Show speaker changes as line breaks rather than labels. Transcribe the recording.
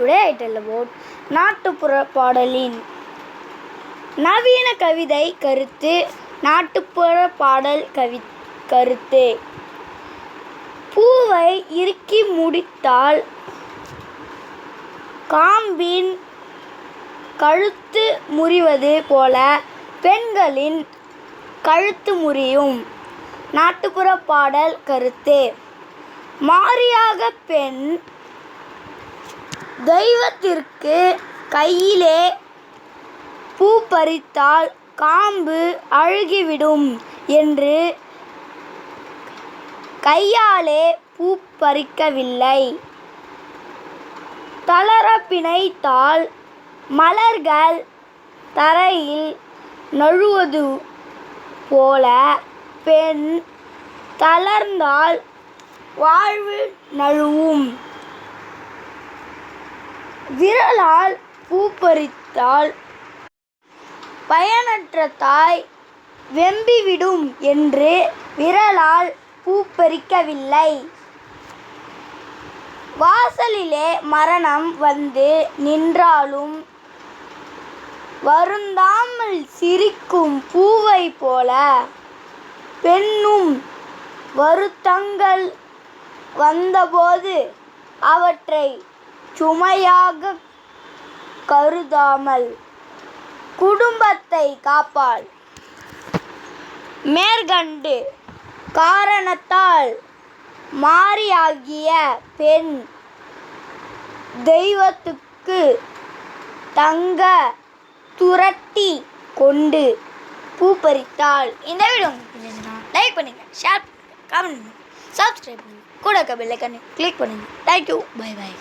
I tell about நாட்டுப்புற பாடலின் நவீன கவிதை கருத்து நாட்டுப்புற பாடல் கவி கருத்து. பூவை இறுக்கி முடித்தால் காம்பின் கழுத்து முறிவது போல பெண்களின் கழுத்து முறியும். நாட்டுப்புற பாடல் கருத்து. மாறியாக பெண் தெய்வத்திற்கு கையிலே பூ பறித்தால் காம்பு அழுகிவிடும் என்று கையாலே பூ பறிக்கவில்லை. தளர பிணைத்தால் மலர்கள் தரையில் நழுவது போல பெண் தளர்ந்தால் வாழ்வு நழுவும். விரலால் பூ பறித்தால் பயனற்ற தாய் வெம்பிவிடும் என்று விரலால் பூ பறிக்கவில்லை வாசலிலே மரணம் வந்து நின்றாலும் வருந்தாமல் சிரிக்கும் பூவை போல பெண்ணும் வருத்தங்கள் வந்தபோது அவற்றை சுமையாக கருதாமல் குடும்பத்தை காப்பாள். மேற்கண்டு காரணத்தால் மாறியாகிய பெண் தெய்வத்துக்கு தங்க துரட்டி கொண்டு பூ பறித்தாள் இந்த வீடியோ உங்களுக்கு லைக் பண்ணுங்க ஷேர் பண்ணுங்க கமெண்ட் பண்ணுங்க சப்ஸ்கிரைப் பண்ணுங்க. கூட இருக்க பெல்லைக்கன்னு கிளிக் பண்ணுங்க. Thank you bye bye